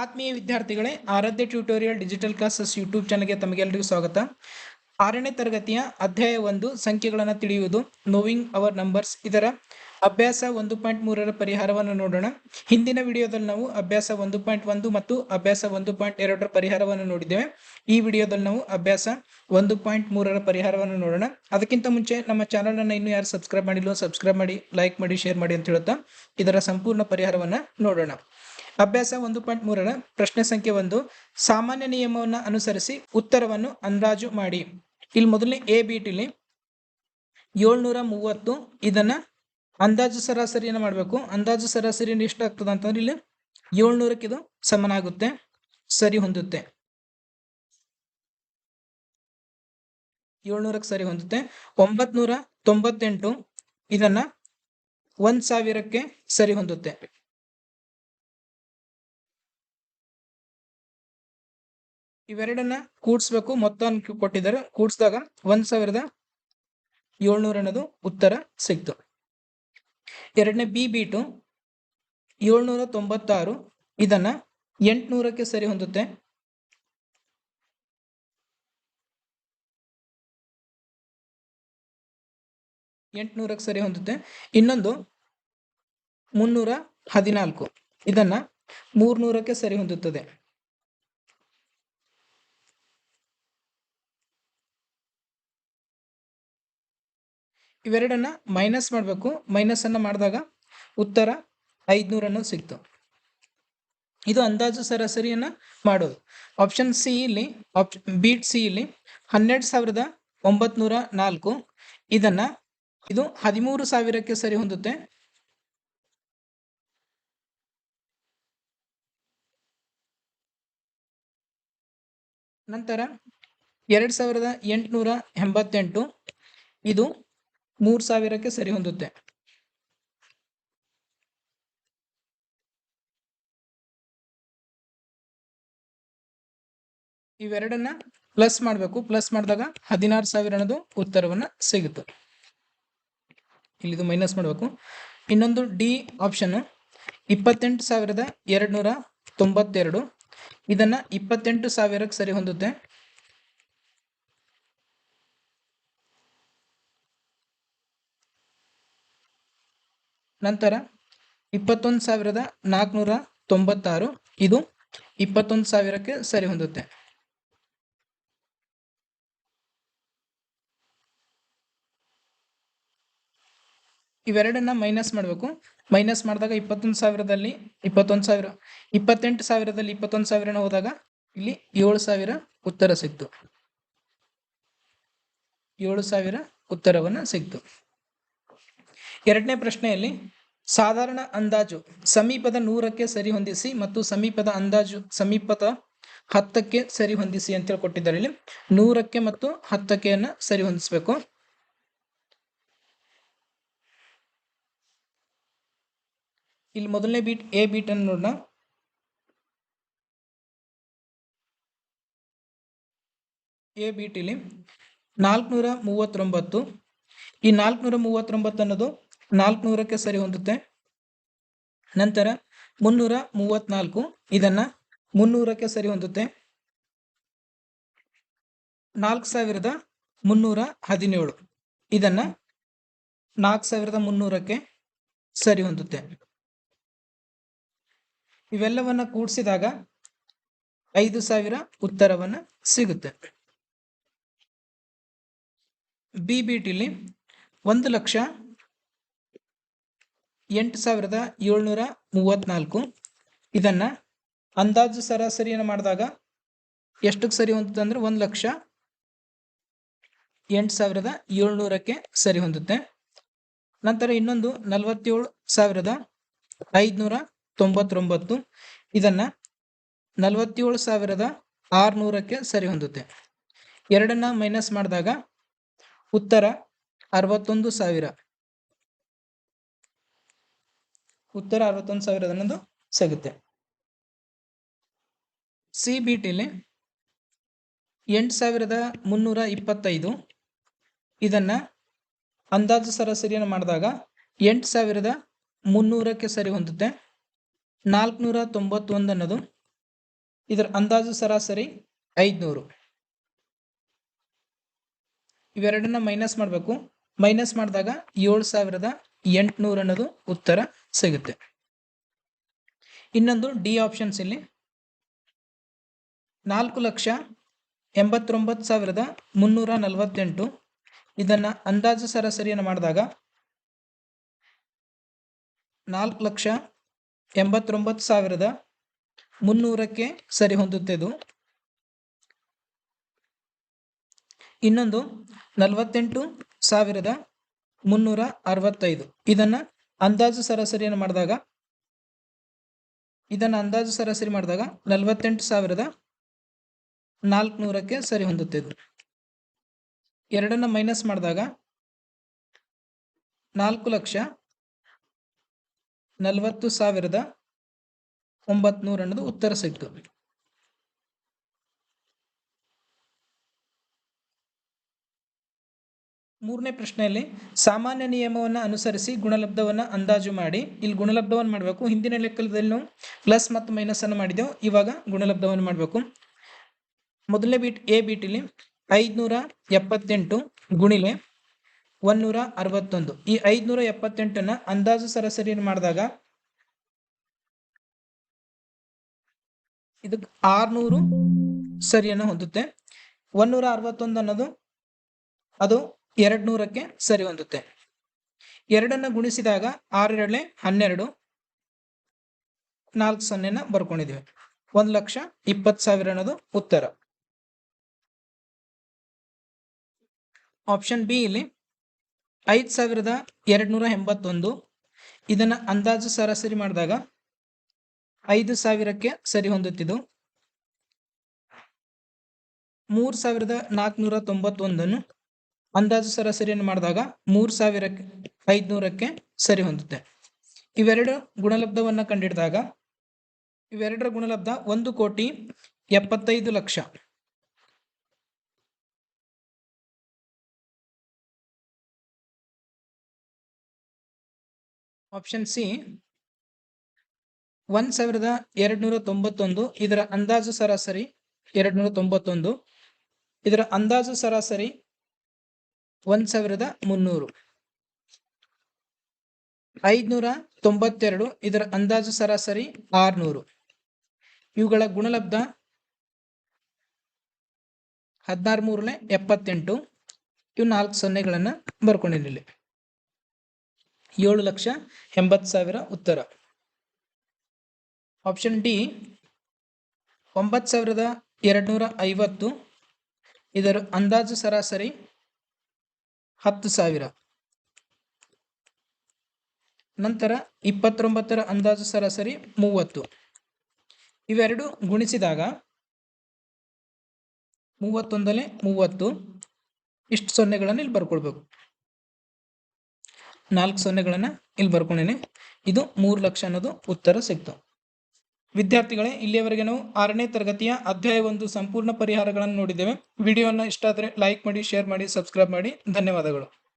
ಆತ್ಮೀಯ ವಿದ್ಯಾರ್ಥಿಗಳೇ, Aradhya tutorial digital classes YouTube ಚಾನಲ್ಗೆ ತಮಗೆಲ್ಲರಿಗೂ ಸ್ವಾಗತ. ಆರನೇ ತರಗತಿಯ ಅಧ್ಯಾಯ ಒಂದು, ಸಂಖ್ಯೆಗಳನ್ನು ತಿಳಿಯುವುದು. ನೋವಿಂಗ್ ಅವರ್ ನಂಬರ್ಸ್ ಇದರ ಅಭ್ಯಾಸ ಒಂದು ಪಾಯಿಂಟ್ ಮೂರರ ಪರಿಹಾರವನ್ನು ನೋಡೋಣ. ಹಿಂದಿನ ವಿಡಿಯೋದಲ್ಲಿ ನಾವು ಅಭ್ಯಾಸ ಒಂದು ಪಾಯಿಂಟ್ ಒಂದು ಮತ್ತು ಅಭ್ಯಾಸ ಒಂದು ಪಾಯಿಂಟ್ ಎರಡರ ಪರಿಹಾರವನ್ನು ನೋಡಿದ್ದೇವೆ. ಈ ವಿಡಿಯೋದಲ್ಲಿ ನಾವು ಅಭ್ಯಾಸ ಒಂದು ಪಾಯಿಂಟ್ ಮೂರರ ಪರಿಹಾರವನ್ನು ನೋಡೋಣ. ಅದಕ್ಕಿಂತ ಮುಂಚೆ ನಮ್ಮ ಚಾನಲನ್ನು ಇನ್ನೂ ಯಾರು ಸಬ್ಸ್ಕ್ರೈಬ್ ಮಾಡಿಲ್ಲ ಸಬ್ಸ್ಕ್ರೈಬ್ ಮಾಡಿ, ಲೈಕ್ ಮಾಡಿ, ಶೇರ್ ಮಾಡಿ ಅಂತ ಹೇಳುತ್ತಾ ಇದರ ಸಂಪೂರ್ಣ ಪರಿಹಾರವನ್ನು ನೋಡೋಣ. ಅಭ್ಯಾಸ ಒಂದು ಪಾಯಿಂಟ್ ಮೂರರ ಪ್ರಶ್ನೆ ಸಂಖ್ಯೆ ಒಂದು, ಸಾಮಾನ್ಯ ನಿಯಮವನ್ನು ಅನುಸರಿಸಿ ಉತ್ತರವನ್ನು ಅಂದಾಜು ಮಾಡಿ. ಇಲ್ಲಿ ಮೊದಲನೇ ಎ ಬಿಟಿಲಿ ಏಳ್ನೂರ ಮೂವತ್ತು, ಇದನ್ನ ಅಂದಾಜು ಸರಾಸರಿಯನ್ನು ಮಾಡಬೇಕು. ಅಂದಾಜು ಸರಾಸರಿ ಎಷ್ಟು ಆಗ್ತದೆ ಅಂತಂದ್ರೆ ಇಲ್ಲಿ ಏಳ್ನೂರಕ್ಕೆ ಇದು ಸಮನಾಗುತ್ತೆ, ಸರಿ ಹೊಂದುತ್ತೆ. ಏಳ್ನೂರಕ್ಕೆ ಸರಿ ಹೊಂದುತ್ತೆ. ಒಂಬತ್ನೂರ ತೊಂಬತ್ತೆಂಟು, ಇದನ್ನ ಒಂದ್ ಸಾವಿರಕ್ಕೆ ಸರಿ ಹೊಂದುತ್ತೆ. ಇವೆರಡನ್ನ ಕೂಡಿಸ್ಬೇಕು. ಮೊತ್ತ ಕೊಟ್ಟಿದ್ದಾರೆ. ಕೂಡಿಸಿದಾಗ ಒಂದ್ ಸಾವಿರದ ಏಳ್ನೂರ ಅನ್ನೋದು ಉತ್ತರ ಸಿಕ್ತು. ಎರಡನೇ ಬಿ ಬೀಟು ಏಳ್ನೂರ ತೊಂಬತ್ತಾರು. ಇದನ್ನ ಎಂಟ್ನೂರಕ್ಕೆ ಸರಿ ಹೊಂದುತ್ತೆ. ಎಂಟ್ನೂರಕ್ಕೆ ಸರಿ ಹೊಂದುತ್ತೆ. ಇನ್ನೊಂದು ಮುನ್ನೂರ ಹದಿನಾಲ್ಕು. ಇದನ್ನ ಮೂರ್ನೂರಕ್ಕೆ ಸರಿ ಹೊಂದುತ್ತದೆ. ಇವೆರಡನ್ನ ಮೈನಸ್ ಮಾಡಬೇಕು. ಮೈನಸ್ ಅನ್ನ ಮಾಡಿದಾಗ ಉತ್ತರ ಐದ್ನೂರನ್ನು ಸಿಕ್ತು ಇದು ಅಂದಾಜು ಸರಾಸರಿಯನ್ನ ಮಾಡೋದು. ಆಪ್ಷನ್ ಸಿ ಇಲ್ಲಿ ಆಪ್ಷನ್ ಬೀಟ್ ಸಿ ಇಲ್ಲಿ ಹನ್ನೆರಡು ಸಾವಿರದ ಒಂಬತ್ನೂರ ನಾಲ್ಕು. ಇದನ್ನ ಇದು ಹದಿಮೂರು ಸಾವಿರಕ್ಕೆ ಸರಿ ಹೊಂದುತ್ತೆ. ನಂತರ ಎರಡ್ ಸಾವಿರದ ಎಂಟುನೂರ ಎಂಬತ್ತೆಂಟು. ಇದು ಮೂರ್ ಸಾವಿರಕ್ಕೆ ಸರಿ ಹೊಂದುತ್ತೆ. ಇವೆರಡನ್ನ ಪ್ಲಸ್ ಮಾಡಬೇಕು. ಪ್ಲಸ್ ಮಾಡಿದಾಗ ಹದಿನಾರು ಸಾವಿರ ಅನ್ನೋದು ಉತ್ತರವನ್ನ ಸಿಗುತ್ತೆ. ಇಲ್ಲಿದು ಮೈನಸ್ ಮಾಡಬೇಕು. ಇನ್ನೊಂದು ಡಿ ಆಪ್ಷನ್ ಇಪ್ಪತ್ತೆಂಟು ಸಾವಿರದ ಎರಡು ನೂರ ತೊಂಬತ್ತೆರಡು. ಇದನ್ನ ಇಪ್ಪತ್ತೆಂಟು ಸಾವಿರಕ್ಕೆ ಸರಿ ಹೊಂದುತ್ತೆ. ನಂತರ ಇಪ್ಪತ್ತೊಂದು ಸಾವಿರದ ನಾಲ್ಕುನೂರ ತೊಂಬತ್ತಾರು. ಇದು ಇಪ್ಪತ್ತೊಂದು ಸಾವಿರಕ್ಕೆ ಸರಿ ಹೊಂದುತ್ತೆ. ಇವೆರಡನ್ನ ಮೈನಸ್ ಮಾಡಬೇಕು. ಮೈನಸ್ ಮಾಡಿದಾಗ ಇಪ್ಪತ್ತೊಂದು ಸಾವಿರದಲ್ಲಿ ಇಪ್ಪತ್ತೊಂದು ಸಾವಿರ, ಇಪ್ಪತ್ತೆಂಟು ಸಾವಿರದಲ್ಲಿ ಇಪ್ಪತ್ತೊಂದು ಸಾವಿರನ ಹೋದಾಗ ಇಲ್ಲಿ ಏಳು ಸಾವಿರ ಉತ್ತರ ಸಿಕ್ತು. ಏಳು ಸಾವಿರ ಉತ್ತರವನ್ನು ಸಿಕ್ತು. ಎರಡನೇ ಪ್ರಶ್ನೆಯಲ್ಲಿ ಸಾಧಾರಣ ಅಂದಾಜು ಸಮೀಪದ ನೂರಕ್ಕೆ ಸರಿ ಹೊಂದಿಸಿ ಮತ್ತು ಸಮೀಪದ ಅಂದಾಜು ಸಮೀಪದ ಹತ್ತಕ್ಕೆ ಸರಿ ಹೊಂದಿಸಿ ಅಂತ ಕೊಟ್ಟಿದ್ದಾರೆ ಇಲ್ಲಿ. ನೂರಕ್ಕೆ ಮತ್ತು ಹತ್ತಕ್ಕೆಯನ್ನ ಸರಿ ಹೊಂದಿಸ್ಬೇಕು. ಇಲ್ಲಿ ಮೊದಲನೇ ಬೀಟ್ ಎ ಬೀಟ್ ಅನ್ನು ನೋಡೋಣ. ಎ ಬೀಟ್ ಇಲ್ಲಿ ನಾಲ್ಕುನೂರ ಮೂವತ್ತೊಂಬತ್ತು. ಈ ನಾಲ್ಕುನೂರ ಮೂವತ್ತೊಂಬತ್ತು ಅನ್ನೋದು ನಾಲ್ಕುನೂರಕ್ಕೆ ಸರಿ ಹೊಂದುತ್ತೆ. ನಂತರ ಮುನ್ನೂರ ಮೂವತ್ನಾಲ್ಕು ಇದನ್ನ ಮುನ್ನೂರಕ್ಕೆ ಸರಿ ಹೊಂದುತ್ತೆ. ನಾಲ್ಕು ಸಾವಿರದ ಮುನ್ನೂರ ಹದಿನೇಳು ಇದನ್ನ ನಾಲ್ಕು ಸಾವಿರದ ಮುನ್ನೂರಕ್ಕೆ ಸರಿ ಹೊಂದುತ್ತೆ. ಇವೆಲ್ಲವನ್ನ ಕೂಡಿಸಿದಾಗ ಐದು ಸಾವಿರ ಉತ್ತರವನ್ನ ಸಿಗುತ್ತೆ. ಬಿ ಬಿ ಟಿಲಿ ಒಂದು ಲಕ್ಷ ಎಂಟು ಸಾವಿರದ ಏಳ್ನೂರ ಮೂವತ್ನಾಲ್ಕು ಇದನ್ನ ಅಂದಾಜು ಸರಾಸರಿಯನ್ನು ಮಾಡಿದಾಗ ಎಷ್ಟಕ್ಕೆ ಸರಿ ಹೊಂದುತ್ತೆ ಅಂದ್ರೆ ಒಂದು ಲಕ್ಷ ಎಂಟು ಸಾವಿರದ ಏಳ್ನೂರಕ್ಕೆ ಸರಿ ಹೊಂದುತ್ತೆ ನಂತರ ಇನ್ನೊಂದು ನಲವತ್ತೇಳು ಸಾವಿರದ ಐದುನೂರ ತೊಂಬತ್ತೊಂಬತ್ತು. ಇದನ್ನ ನಲವತ್ತೇಳು ಸಾವಿರದ ಆರುನೂರಕ್ಕೆ ಸರಿ ಹೊಂದುತ್ತೆ ಎರಡನ್ನ ಮೈನಸ್ ಮಾಡಿದಾಗ ಉತ್ತರ ಅರವತ್ತೊಂದು ಸಾವಿರ. ಉತ್ತರ ಅರವತ್ತೊಂದು ಸಾವಿರದ ಅನ್ನೋದು ಸಿಗುತ್ತೆ. ಸಿ ಬಿ ಟಿಲಿ ಎಂಟು ಸಾವಿರದ ಮುನ್ನೂರ ಇಪ್ಪತ್ತೈದು ಇದನ್ನ ಅಂದಾಜು ಸರಾಸರಿಯನ್ನು ಮಾಡಿದಾಗ ಎಂಟು ಸಾವಿರದ ಮುನ್ನೂರಕ್ಕೆ ಸರಿ ಹೊಂದುತ್ತೆ. ನಾಲ್ಕುನೂರ ತೊಂಬತ್ತೊಂದು ಅನ್ನೋದು ಇದರ ಅಂದಾಜು ಸರಾಸರಿ ಐದುನೂರು. ಇವೆರಡನ್ನ ಮೈನಸ್ ಮಾಡಬೇಕು. ಮೈನಸ್ ಮಾಡಿದಾಗ ಏಳು ಸಾವಿರದ ಎಂಟುನೂರು ಅನ್ನೋದು ಉತ್ತರ. ಸಿಗುತ್ತೆ. ಇನ್ನೊಂದು ಡಿ ಆಪ್ಷನ್ಸ್ ಇಲ್ಲಿ. ನಾಲ್ಕು ಲಕ್ಷ ಎಂಬತ್ತೊಂಬತ್ತು ಸಾವಿರದ ಮುನ್ನೂರ ನಲವತ್ತೆಂಟು. ಇದನ್ನ ಅಂದಾಜು ಸರಾಸರಿಯನ್ನು ಮಾಡಿದಾಗ ನಾಲ್ಕು ಲಕ್ಷ ಎಂಬತ್ತೊಂಬತ್ತು ಸಾವಿರದ ಮುನ್ನೂರಕ್ಕೆ ಸರಿ ಹೊಂದುತ್ತೆ ಇದು. ಇನ್ನೊಂದು ನಲವತ್ತೆಂಟು ಸಾವಿರದ ಮುನ್ನೂರ ಅರವತ್ತೈದು. ಇದನ್ನ ಅಂದಾಜು ಸರಾಸರಿಯನ್ನು ಮಾಡಿದಾಗ, ಇದನ್ನು ಅಂದಾಜು ಸರಾಸರಿ ಮಾಡಿದಾಗ ನಲವತ್ತೆಂಟು ಸಾವಿರದ ನಾಲ್ಕುನೂರಕ್ಕೆ ಸರಿ ಹೊಂದುತ್ತಿದ್ರು ಎರಡನ್ನು ಮೈನಸ್ ಮಾಡಿದಾಗ ನಾಲ್ಕು ಲಕ್ಷ ನಲವತ್ತು ಸಾವಿರದ ಒಂಬತ್ನೂರ ಅನ್ನೋದು ಉತ್ತರ ಸಿಕ್ತು ಮೂರನೇ ಪ್ರಶ್ನೆಯಲ್ಲಿ ಸಾಮಾನ್ಯ ನಿಯಮವನ್ನು ಅನುಸರಿಸಿ ಗುಣಲಬ್ಧವನ್ನು ಅಂದಾಜು ಮಾಡಿ. ಇಲ್ಲಿ ಗುಣಲಬ್ಧವನ್ನು ಮಾಡಬೇಕು. ಹಿಂದಿನ ಲೆಕ್ಕದಲ್ಲಿ ನಾವು ಪ್ಲಸ್ ಮತ್ತು ಮೈನಸ್ ಅನ್ನು ಮಾಡಿದೆವು. ಇವಾಗ ಗುಣಲಬ್ಧವನ್ನು ಮಾಡಬೇಕು. ಮೊದಲನೇ ಬೀಟ್ ಎ ಬೀಟಿಲಿ ಐದುನೂರ ಎಪ್ಪತ್ತೆಂಟು ಗುಣಿಲೆ ಒಂದೂರ ಅರವತ್ತೊಂದು. ಈ ಐದುನೂರ ಎಪ್ಪತ್ತೆಂಟನ್ನ ಅಂದಾಜು ಸರಾಸರಿಯನ್ನು ಮಾಡಿದಾಗ ಇದಕ್ಕೆ ಆರ್ನೂರು ಸರಿಯನ್ನು ಹೊಂದುತ್ತೆ. ಒಂದೂರ ಅರವತ್ತೊಂದು ಅನ್ನೋದು ಅದು ಎರಡು ನೂರಕ್ಕೆ ಸರಿ ಹೊಂದುತ್ತೆ. ಎರಡನ್ನ ಗುಣಿಸಿದಾಗ ಆರೆರಡಲೆ ಹನ್ನೆರಡು, ನಾಲ್ಕು ಸೊನ್ನೆನ ಬರ್ಕೊಂಡಿದ್ವಿ. ಒಂದು ಲಕ್ಷ ಇಪ್ಪತ್ತು ಸಾವಿರ ಅನ್ನೋದು ಉತ್ತರ. ಆಪ್ಷನ್ ಬಿ ಇಲ್ಲಿ ಐದು ಸಾವಿರದ ಎರಡುನೂರ ಎಂಬತ್ತೊಂದು. ಇದನ್ನ ಅಂದಾಜು ಸರಾಸರಿ ಮಾಡಿದಾಗ ಐದು ಸಾವಿರಕ್ಕೆ ಸರಿ ಹೊಂದುತ್ತಿದ್ದು. ಮೂರು ಸಾವಿರದ ನಾಲ್ಕುನೂರ ತೊಂಬತ್ತೊಂದನ್ನು ಅಂದಾಜು ಸರಾಸರಿಯನ್ನು ಮಾಡಿದಾಗ ಮೂರು ಸಾವಿರಕ್ಕೆ, ಐದುನೂರಕ್ಕೆ ಸರಿ ಹೊಂದುತ್ತೆ. ಇವೆರಡು ಗುಣಲಬ್ಧವನ್ನು ಕಂಡಿಡಿದಾಗ, ಇವೆರಡರ ಗುಣಲಬ್ಧ ಒಂದು ಕೋಟಿ ಎಪ್ಪತ್ತೈದು ಲಕ್ಷ. ಆಪ್ಷನ್ ಸಿ, ಒಂದ್ ಸಾವಿರದ ಎರಡ್ನೂರ ತೊಂಬತ್ತೊಂದು, ಇದರ ಅಂದಾಜು ಸರಾಸರಿ ಎರಡ್ನೂರ ತೊಂಬತ್ತೊಂದು, ಇದರ ಅಂದಾಜು ಸರಾಸರಿ ಒಂದ್ ಸಾವಿರದ ಮುನ್ನೂರು. ಐದ್ನೂರ ತೊಂಬತ್ತೆರಡು, ಇದರ ಅಂದಾಜು ಸರಾಸರಿ ಆರ್ನೂರು. ಇವುಗಳ ಗುಣಲಬ್ಧ ಹದಿನಾರು ಮೂರಲೆ ಎಪ್ಪತ್ತೆಂಟು. ಇವು ನಾಲ್ಕು ಸೊನ್ನೆಗಳನ್ನು ಬರ್ಕೊಂಡಿರಲಿ ಏಳು ಲಕ್ಷ ಎಂಬತ್ತು ಸಾವಿರ ಉತ್ತರ. ಆಪ್ಷನ್ ಡಿ, ಒಂಬತ್ತು ಸಾವಿರದ ಎರಡುನೂರ ಐವತ್ತು. ಇದರ ಅಂದಾಜು ಸರಾಸರಿ ಹತ್ತು ಸಾವಿರ. ನಂತರ ಇಪ್ಪತ್ತೊಂಬತ್ತರ ಅಂದಾಜು ಸರಾಸರಿ ಮೂವತ್ತು. ಇವೆರಡು ಗುಣಿಸಿದಾಗ ಮೂವತ್ತೊಂದನೇ ಮೂವತ್ತು. ಇಷ್ಟು ಸೊನ್ನೆಗಳನ್ನು ಇಲ್ಲಿ ಬರ್ಕೊಳ್ಬೇಕು. ನಾಲ್ಕು ಸೊನ್ನೆಗಳನ್ನು ಇಲ್ಲಿ ಬರ್ಕೊಂಡಿನಿ ಇದು ಮೂರು ಲಕ್ಷ ಅನ್ನೋದು ಉತ್ತರ ಸಿಕ್ತು ವಿದ್ಯಾರ್ಥಿಗಳೇ, ಇಲ್ಲಿಯವರೆಗೆ ನಾವು ಆರನೇ ತರಗತಿಯ ಅಧ್ಯಾಯ ಒಂದು ಸಂಪೂರ್ಣ ಪರಿಹಾರಗಳನ್ನು ನೋಡಿದ್ದೇವೆ. ವಿಡಿಯೋನ ಇಷ್ಟ ಆದರೆ ಲೈಕ್ ಮಾಡಿ ಶೇರ್ ಮಾಡಿ ಸಬ್ಸ್ಕ್ರೈಬ್ ಮಾಡಿ. ಧನ್ಯವಾದಗಳು.